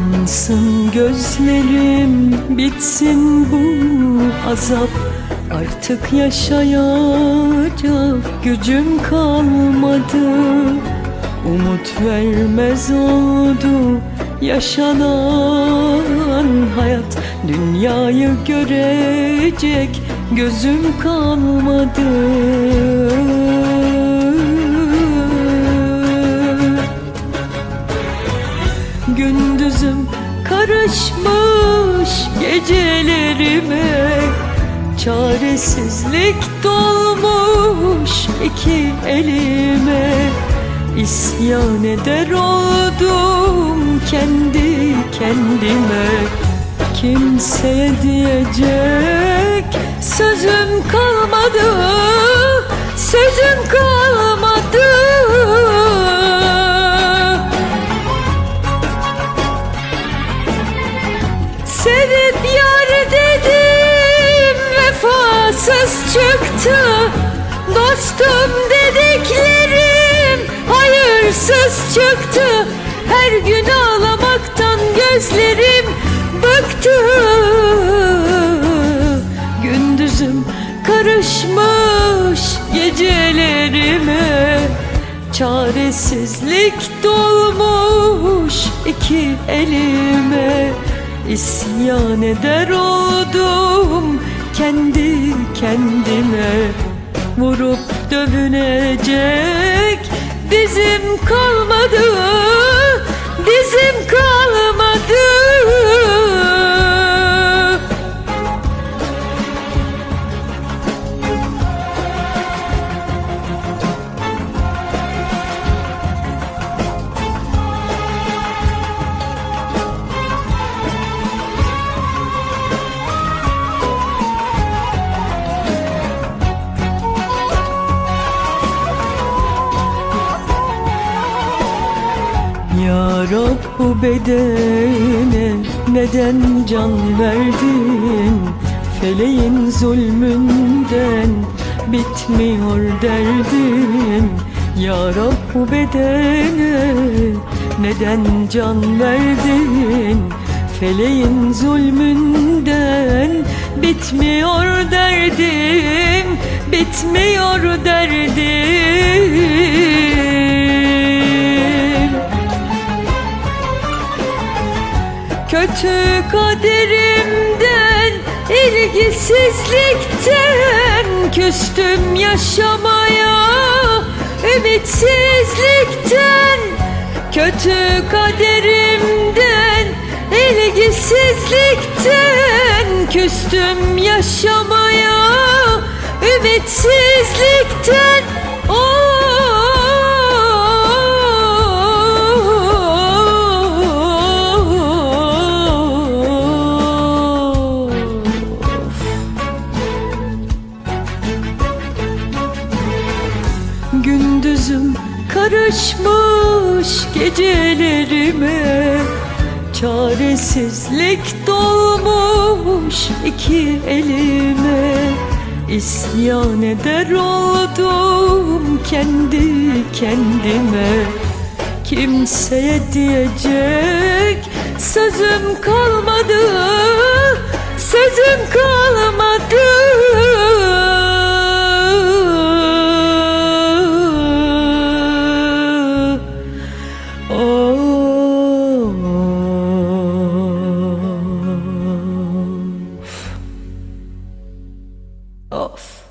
Kapansın gözlerim bitsin bu azap. Artık yaşayacak gücüm kalmadı. Umut vermez oldu yaşanan hayat. Dünyayı görecek gözüm kalmadı gecelerime Çaresizlik dolmuş iki elime. İsyan eder oldum kendi kendime. Kimseye diyecek sözüm kalmadı Sevip yar dedim vefasız çıktı. Dostum dediklerim hayırsız çıktı. Her gün ağlamaktan gözlerim bıktı. Gündüzüm karışmış gecelerime. Çaresizlik dolmuş iki elime İsyan eder oldum kendi kendime. Vurup dövünecek dizim kalmadı Ya Rab bu bedene neden can verdin? Feleğin zulmünden bitmiyor derdim Ya Rab bu bedene neden can verdin? Feleğin zulmünden bitmiyor derdim Bitmiyor derdim Kötü kaderimden, ilgisizlikten Küstüm yaşamaya, ümitsizlikten Kötü kaderimden, ilgisizlikten Küstüm yaşamaya, ümitsizlikten Gündüzüm karışmış gecelerime Çaresizlik dolmuş iki elime İsyan eder oldum kendi kendime Kimseye diyecek sözüm kalmadı Sözüm kalmadı off.